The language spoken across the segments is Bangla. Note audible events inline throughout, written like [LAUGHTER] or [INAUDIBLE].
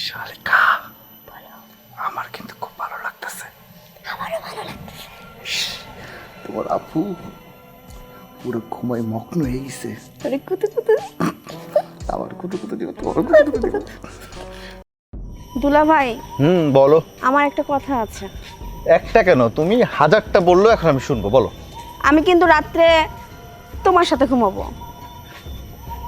শালিকা আমার কিন্তু খুব ভালো লাগতেছে। আমারও আপু পুরো ঘুমায় মগ্ন হয়ে গেছে। আরে কত কত? আমার কুটু কুটু দিব তোমার কুটু কুটু দিব। দুলা ভাই হুম বলো। আমার একটা কথা আছে। একটা কেন? তুমি হাজারটা বলল এখন আমি শুনব বলো। আমি কিন্তু রাত্রে তোমার সাথে ঘুমাবো।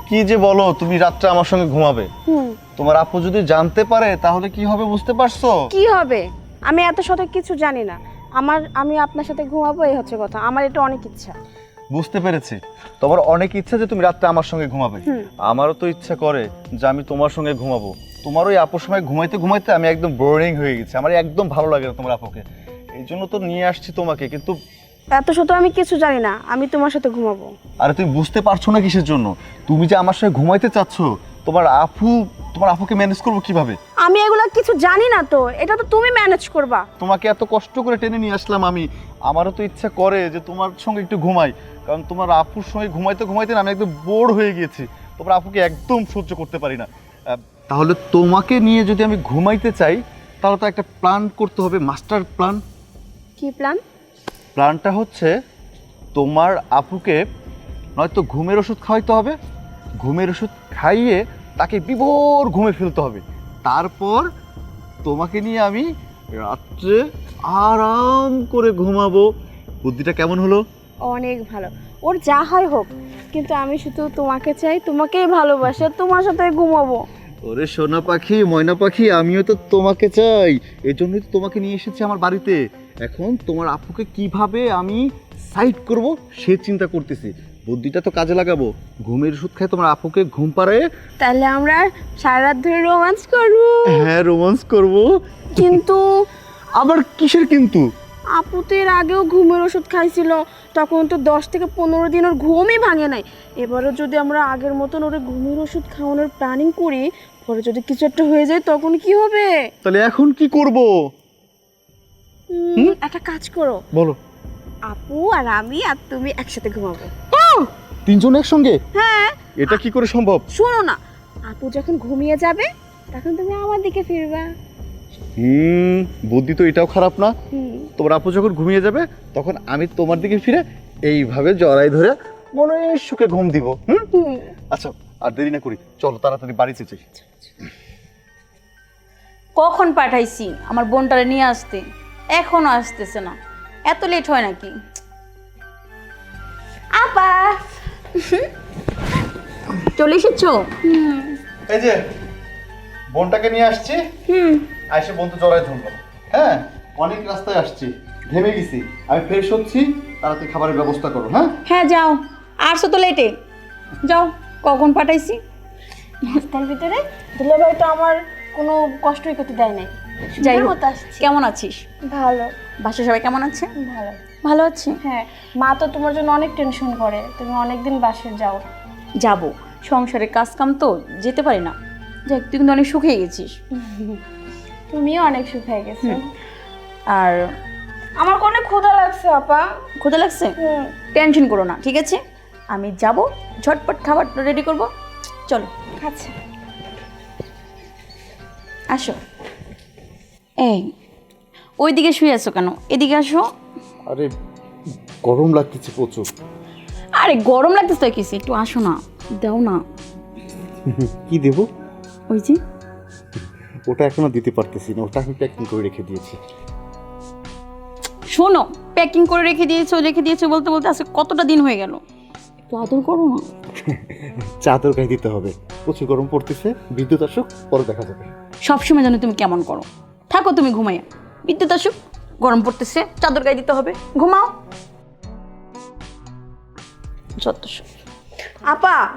কি যে বলো তুমি রাত্রে আমার সঙ্গে ঘুমাবে। হুম। তোমার আপু যদি জানতে পারে তাহলে কি হবে বুঝতে পারছ? কি হবে? আমি এত সঠিক কিছু জানি না। আমার আমি আপনার সাথে ঘুমাবো এই হচ্ছে কথা। আমার এটা অনেক ইচ্ছা। বুঝতে পেরেছি। তোমার অনেক ইচ্ছা যে তুমি রাত্রে আমার সঙ্গে ঘুমাবে। আমারও তো ইচ্ছা করে যে আমি তোমার সঙ্গে ঘুমাবো। তোমার ওই আপুর সময় ঘুমাইতে ঘুমাইতে আমি একদম বোরিং হয়ে গেছি। আমার একদম ভালো লাগে না তোমার আপুকে। এই জন্য তো নিয়ে আসছি তোমাকে কিন্তু এত শত আমি কিছু জানি না। আমি তোমার সাথে ঘুমাবো। আরে তুমি বুঝতে পারছ না কিসের জন্য? তুমি যে আমার সঙ্গে ঘুমাইতে চাচ্ছ তোমার আপু তোমার আপুকে ম্যানেজ করব কীভাবে? আমি এগুলো কিছু জানি না তো এটা তো তুমি ম্যানেজ করবা। তোমাকে এত কষ্ট করে টেনে নিয়ে আসলাম আমি। আমারও তো ইচ্ছা করে যে তোমার সঙ্গে একটু ঘুমাই কারণ তোমার আপুর সঙ্গে ঘুমাইতে ঘুমাইতে না আমি একদম বোর হয়ে গিয়েছি। তোমার আপুকে একদম সহ্য করতে পারি না। তাহলে তোমাকে নিয়ে যদি আমি ঘুমাইতে চাই তাহলে তো একটা প্ল্যান করতে হবে মাস্টার প্ল্যান কি প্ল্যান প্ল্যানটা হচ্ছে তোমার আপুকে নয়তো ঘুমের ওষুধ খাওয়াইতে হবে। ঘুমের ওষুধ খাইয়ে তাকে বিভোর ঘুমে ফেলতে হবে। তারপর তোমাকে নিয়ে আমি রাত্রে আরাম করে ঘুমাবো। বুদ্ধিটা কেমন হলো? অনেক ভালো। ওর যা হয় হোক কিন্তু আমি শুধু তোমাকে চাই তোমাকেই ভালোবাসে তোমার সাথে ঘুমাবো। ওরে সোনা পাখি ময়না পাখি আমিও তো তোমাকে চাই। এই জন্যই তো তোমাকে নিয়ে এসেছি আমার বাড়িতে। এখন তোমার আপুকে কীভাবে আমি সাইড করব সে চিন্তা করতেছি। বুদ্ধিটা তো কাজে লাগাবো। ঘুমের ওষুধ খাই তোমার আপুকে ঘুম পাড়ায়? তাহলে আমরা সারা রাত ধরে রোমান্স করব। হ্যাঁ রোমান্স করব। কিন্তু আবার কিসের কিন্তু? আপু তো এর আগেও ঘুমের ওষুধ খাইছিল। তখন তো দশ থেকে পনেরো দিন ওর ঘুমই ভাঙে নাই। এবারও যদি আমরা আগের মতন ওর ঘুমের ওষুধ খাওয়ানোর প্ল্যানিং করি পরে যদি কিছু একটা হয়ে যায় তখন কি হবে? তাহলে এখন কি করব? একটা কাজ করো। বলো। আপু আর আমি আর তুমি একসাথে ঘুমাবো। তিনজন একসঙ্গে? হ্যাঁ। এটা কি করে সম্ভব? শোনো না আপু যখন ঘুমিয়ে যাবে তখন তুমি আমার দিকে ফিরবা। হুম বুদ্ধি তো এটাও খারাপ না। তোমার আপু যখন ঘুমিয়ে যাবে তখন আমি তোমার দিকে ফিরে এইভাবে জড়াই ধরে মনে সুখে ঘুম দিব। হুম? আচ্ছা আর দেরি না করি। চলো তাড়াতাড়ি বাড়িতে যাই কখন পাঠাইছি? আমার বোনটারে নিয়ে আসতে। এখনও আসতেছে না। এত লেট হয় নাকি? আপা! চলে এসেছ? এই যে বোনটাকে নিয়ে আসছি। হুম। আইসে বোন তো জড়াই ধরবো হ্যাঁ অনেক রাস্তায় আসছি ঘেমে গেছি। আমি ফ্রেশ হচ্ছি তাড়াতাড়ি খাবারের ব্যবস্থা করো হ্যাঁ? হ্যাঁ যাও। আসছো তো লেটে যাও কখন পাঠাইছি? রাস্তার ভিতরে? দুলাভাই তো আমার কোনো কষ্টই করতে দেয় নাই। যাই হোক কেমন আছিস? ভালো। বাসা সবাই কেমন আছে? ভালো। ভালো আছি। হ্যাঁ মা তো তোমার জন্য অনেক টেনশন করে। তুমি অনেকদিন বাসে যাও। যাব। সংসারের কাজ কাম তো যেতে পারি না। যাই হোক, তুই কিন্তু অনেক সুখে গেছিস। [LAUGHS] তুমিও অনেক সুখ হয়ে গেছো আর আমার কোনো ক্ষুধা লাগছে আপা। ক্ষুদা লাগছে? টেনশন করো না ঠিক আছে? আমি যাব ঝটপট খাবার রেডি করব। চলো। আচ্ছা। আসো। এই ওইদিকে শুয়ে আছো কেন? এদিকে আসো। আরে গরম লাগতেছে প্রচুর। আরে গরম লাগতেছে কিছু একটু আসো না দাও না। কি দেবো? ওই যে। ওটা এখনও দিতে পারতেছি না ওটা আমি প্যাকিং করে রেখে দিয়েছি। শোনো প্যাকিং করে রেখে দিয়েছ রেখে দিয়েছ বলতে বলতে আজকে কতটা দিন হয়ে গেল? একটু আদর করো না। চাদর গায়ে দিতে হবে। প্রচুর গরম পড়তেছে বিদ্যুৎ আসুক পরে দেখা যাবে। সবসময় জানো তুমি কেমন করো। থাকো তুমি ঘুমাইয়া। বিদ্যুৎ আসুক। গরম পড়তেছে চাদর গায়ে দিতে হবে। ঘুমাও। যত আপা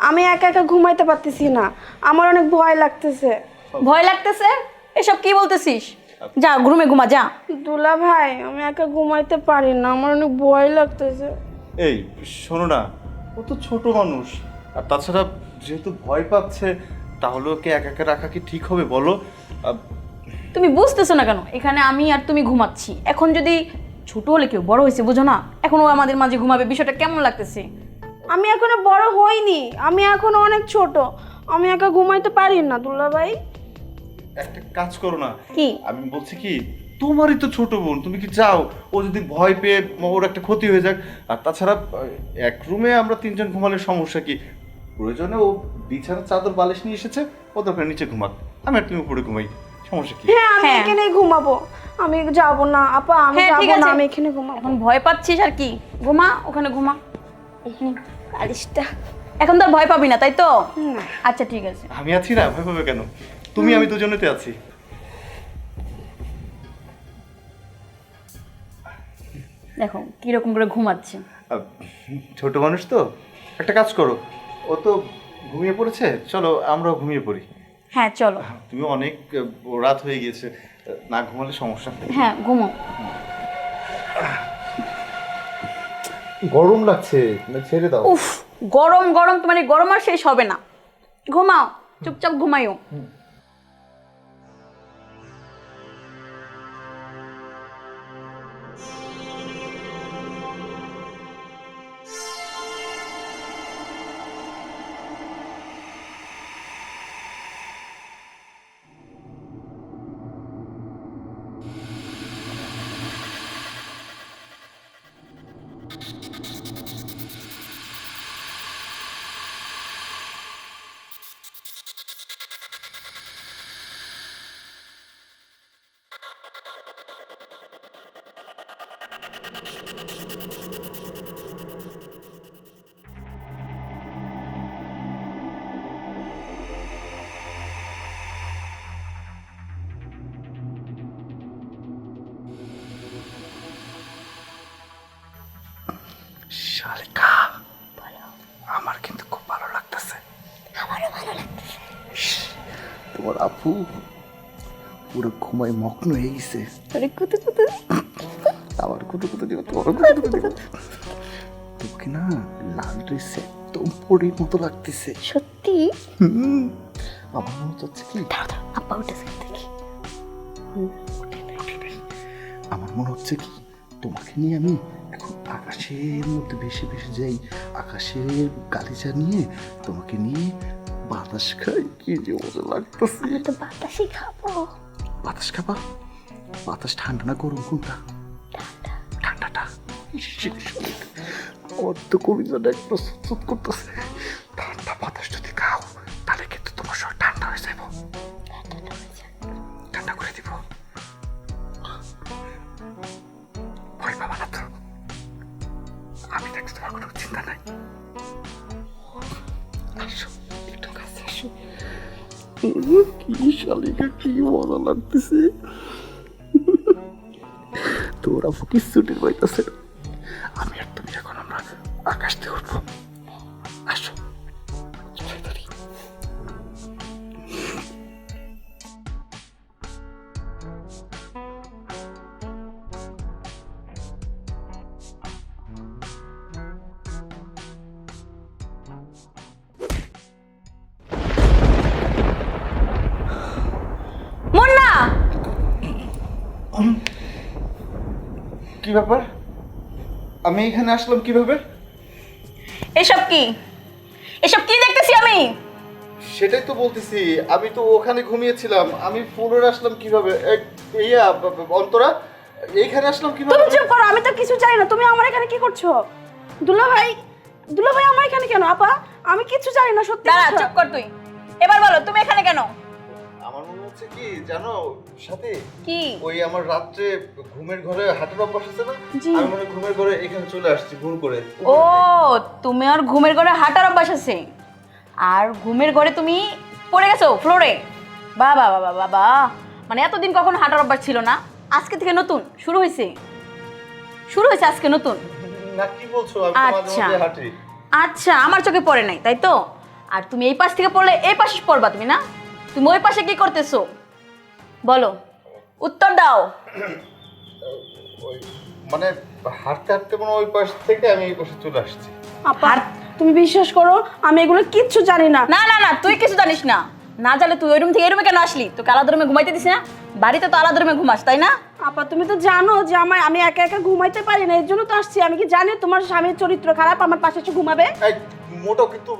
আমি একা একা ঘুমাইতে পারতেছি না। আমার অনেক ভয় লাগতেছে। ভয় লাগতেছে? এসব কি বলতেছিস? যা ঘুমে ঘুমা যা। দুলা ভাই আমি একা ঘুমাইতে পারি না। আমার অনেক ভয় লাগতেছে। এই শোনো না ও তো ছোট মানুষ। আর তাছাড়া যেহেতু ভয় পাচ্ছে তাহলে ওকে একা একা রাখা কি ঠিক হবে বলো? তুমি বুঝতেছো না কেন? এখানে আমি আর তুমি ঘুমাচ্ছি। এখন যদি ছোট হলে কেউ বড় হয়েছে বুঝো না? এখন ও আমাদের মাঝে ঘুমাবে বিষয়টা কেমন লাগতেছে? আমি এখনও বড় হইনি। আমি এখনও অনেক ছোট। আমি একা ঘুমাইতে পারি না দুলা ভাই। একটা কাজ করো না। কি? আমি বলছি কি তোমারই তো ছোট বোন তুমি কি চাও ও যদি ভয় পেয়ে ওর একটা ক্ষতি হয়ে যাক? আর তাছাড়া এক রুমে আমরা তিনজন ঘুমালে সমস্যা কি? প্রয়োজনে ও বিছানার চাদর বালিশ নিয়ে এসেছে ও দরকার নিচে ঘুমাক। আমি আর তুমি উপরে ঘুমাই। সমস্যা কি? হ্যাঁ আমি হ্যাঁ। এখানেই ঘুমাবো। আমি যাব না আপা আমি হ্যাঁ, ঠিক যাব না আছে। আমি এখানে ঘুমাবো। এখন ভয় পাচ্ছিস আর কি? ঘুমা ওখানে ঘুমা। বালিশটা এখন তো আর ভয় পাবি না তাই তো? না। আচ্ছা ঠিক আছে। আমি আছি না ভয় পাবে কেন? তুমি আমি দুজনেতে আছি। দেখো কীরকম করে ঘুমাচ্ছে। আহ, ছোট মানুষ তো? একটা কাজ করো। ও তো ঘুমিয়ে পড়েছে? চলো আমরাও ঘুমিয়ে পড়ি। হ্যাঁ চলো। তুমি অনেক রাত হয়ে গিয়েছে না ঘুমালে সমস্যা হ্যাঁ ঘুমো। গরম লাগছে ছেড়ে দাও। উফ গরম গরম তোমার এই গরম আর শেষ হবে না। ঘুমাও চুপচাপ ঘুমাইও শালিকা। আমার কিন্তু খুব ভালো লাগতেছে। আমারও ভালো লাগতেছে। তোমার আপু পুরো ঘুমায় মগ্ন হয়ে গেছে। আরে কুতু কুতু? আবার কুতু কুতু দিব তোমার কুতু দিব তোকে না লাল ড্রেস একদম পরীর মতো লাগতেছে। সত্যি? আমার মনে হচ্ছে কি? আপা উঠেছে দেখি। আমার মনে হচ্ছে কি? তোমাকে নিয়ে আমি এখন আকাশের মধ্যে ভেসে ভেসে যাই। আকাশের গালিচা নিয়ে তোমাকে নিয়ে বাতাস খাই কি যে মজা লাগতেছে। তো বাতাসই খাব। বাতাস খাবা? বাতাস ঠান্ডা না গরম কোনটা? ঠান্ডাটা আমার তো কবিতাটা একটা সুত করতেছে। ঠান্ডা বাতাস যদি খাও তাহলে কিন্তু তোমার শরীর ঠান্ডা হয়ে যাব ঠান্ডা করে দিব। ভয় পাবা না তো। আমি দেখছি তোমার কোনো চিন্তা নাই। আসো। একটু কাছে আসো। কি শালিকা কি মজা লাগতেছে। তোরা ফকির ছুটির পাইতেছে আমি কি ব্যাপার? আমি এখানে আসলাম কীভাবে? এসব কি? এসব কি দেখতেছি আমি? সেটাই তো বলতেছি আমি তো ওখানে ঘুমিয়েছিলাম আমি ফ্লোরে আসলাম কীভাবে? ইয়া অন্তরা এইখানে আসলাম কীভাবে? তুমি চুপ করো আমি তো কিছু জানি না তুমি আমার এখানে কি করছ? দুলা ভাই দুলা ভাই আমার এখানে কেন আপা? আমি কিছু জানি না সত্যি দাঁড়া চুপ কর তুই। এবার বলো তুমি এখানে কেন? আমার মনে হচ্ছে কি জানো সাথে কি? ওই আমার রাত্রে ঘুমের ঘরে হাঁটার অভ্যাস আছে না? আমি মনে ঘুমের ঘরে এখানে চলে আসছি ভুল করে। ও তুমি আর ঘুমের ঘরে হাঁটার অভ্যাস আছে। আর ঘুমের ঘরে তুমি পড়ে গেছো ফ্লোরে? বা বা বা বা বা মানে এতদিন কখনো হাঁটার অভ্যাস ছিল না। আজকে থেকে নতুন শুরু হয়েছে। শুরু হয়েছে আজকে নতুন। না কি বলছো আমি আচ্ছা। আচ্ছা আমার চোখে পড়ে নাই তাই তো? আর তুমি এই পাশ থেকে পড়লে এই পাশে পড়বা তুমি না? তুমি ওই পাশে কি করতেছো? বলো। উত্তর দাও। [COUGHS] মানে হাঁটতে হাঁটতে মনে ওই পাশ থেকে আমি এই পাশে চলে আসছি। আপা তুমি বিশ্বাস করো আমি এগুলো কিচ্ছু জানি না। না না না তুই কিছু জানিস না। না জানলে তুই ওই রুম থেকে এই রুমে কেন আসলি? তোকে আলাদা রুমে ঘুমাইতে দিস না? বাড়িতে তো আলাদা রুমে ঘুমাস তাই না? আপা তুমি তো জানো যে আমার আমি একা একা ঘুমাইতে পারি না এর জন্য তো আসছি। আমি কি জানি তোমার স্বামীর চরিত্র খারাপ আমার পাশে এসে ঘুমাবে? এই কিন্তু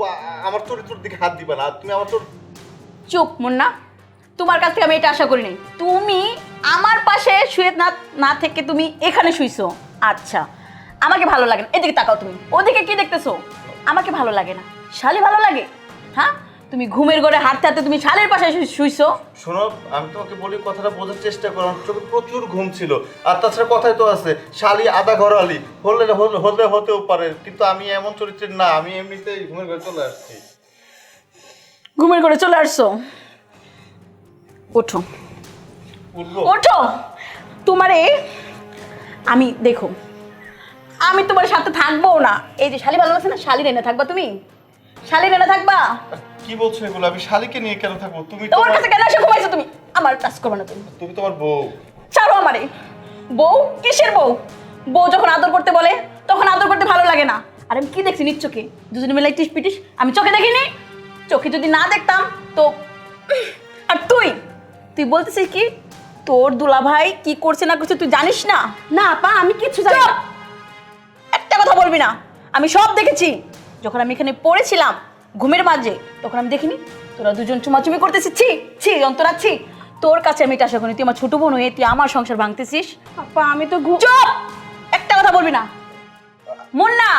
আমার চরিত্রের দিকে হাত দিবে না। তুমি আমার চরিত্র চুপ, মুন্না। তোমার কাছ থেকে আমি এটা আশা করি নাই। তুমি আমার পাশে শুয়ে না না থেকে তুমি এখানে শুইছো। আচ্ছা আমাকে ভালো লাগে না। এদিকে তাকাও তুমি। ওদিকে কি দেখতেছো? আমাকে ভালো লাগে না। শালি ভালো লাগে? হ্যাঁ? তুমি ঘুমের ঘরে হাঁটতে হাঁটতে তুমি শালের পাশে শুই- শুইছো। শোনো, আমি তোমাকে বলি, কথাটা বোঝার চেষ্টা করো। চোখে প্রচুর ঘুম ছিল। আর তাছাড়া কথাই তো আছে, শালি আধা ঘর আলি হলে হলে হতেও পারে। কিন্তু আমি এমন চরিত্রের না, আমি এমনিতেই ঘুমের ঘরে চলে আসছি। ঘুমের করে চলে আসছো? ওঠো। ওঠো। তোমারে আমি দেখো আমি তোমার সাথে থাকব না। এই যে শালি ভালো লাগছে না শালি এনে থাকবা তুমি? শালি এনে থাকবা? কি বলছো এগুলো? আমি শালিকে নিয়ে কেন থাকব? তুমি তোমার কাছে কেন এসে ঘুমাইছো তুমি? আমার টাচ করবে না তুমি। তুমি তোমার বউ। ছাড়ো আমারে। বউ? কিসের বউ? বউ যখন আদর করতে বলে তখন আদর করতে ভালো লাগে না। আর আমি কি দেখছি চোখে দুজনে মিলে টিস পিটিস আমি চোখে দেখিনি? চোখে যদি না দেখতাম তো আর তুই? তুই বলতেছিস কি তোর দুলা ভাই কি করছে না করছে তুই জানিস না? না পা আমি কিচ্ছু জানি না। একটা কথা বলবি না। আমি সব দেখেছি। যখন আমি এখানে পড়েছিলাম ঘুমের মাঝে তখন আমি দেখিনি। তোরা দুজন চুমাচুমি করতেছিস ছি ছি অন্তরা ছি। তোর কাছে আমি এটা আশা করি তুই আমার ছোট বোন হয়ে তুই আমার সংসার ভাঙতেছিস। আপা আমি তো ঘু চুপ! একটা কথা বলবি না। মন না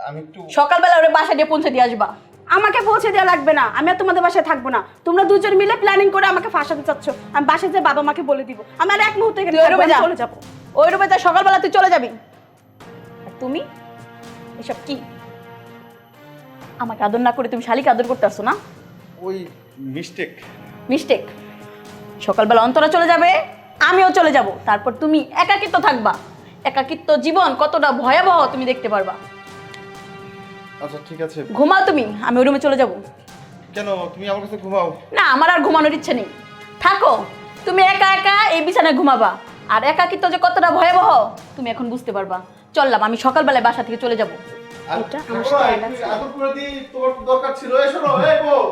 আমি একটু সকালবেলা ওরে বাসা দিয়ে পৌঁছে দিয়ে আসবা। আমাকে পৌঁছে দেওয়া লাগবে না। আমি আর তোমাদের বাসায় থাকব না। তোমরা দুজন মিলে প্ল্যানিং করে আমাকে ফাঁসাতে চাচ্ছ। আমি বাসায় যে বাবা মাকে বলে দিব। আমি আর এক মুহূর্তে এখানে ওই থাকব রুমে না, যা। চলে যাব। ওই রুমে যা সকালবেলা তুই চলে যাবি। আর তুমি? এসব কি? আমাকে আদর না করে তুমি শালিকে আদর করতে আসছো না? ওই মিস্টেক মিস্টেক সকালবেলা অন্তরা চলে যাবে আমিও চলে যাব। তারপর তুমি একাকিত্ব থাকবা। একাকিত্ব জীবন কতটা ভয়াবহ তুমি দেখতে পারবা। আচ্ছা ঠিক আছে। ঘুমাও তুমি আমি ওই রুমে চলে যাব। কেন? তুমি আমার কাছে ঘুমাও। না আমার আর ঘুমানোর ইচ্ছে নেই। থাকো তুমি একা একা এই বিছানায় ঘুমাবা। আর একাকিত্ব যে কতটা ভয়াবহ তুমি এখন বুঝতে পারবা। চললাম আমি সকালবেলায় বাসা থেকে চলে যাব। এটা আমার সাথে তোমার দরকার ছিল। এসো এই বউ।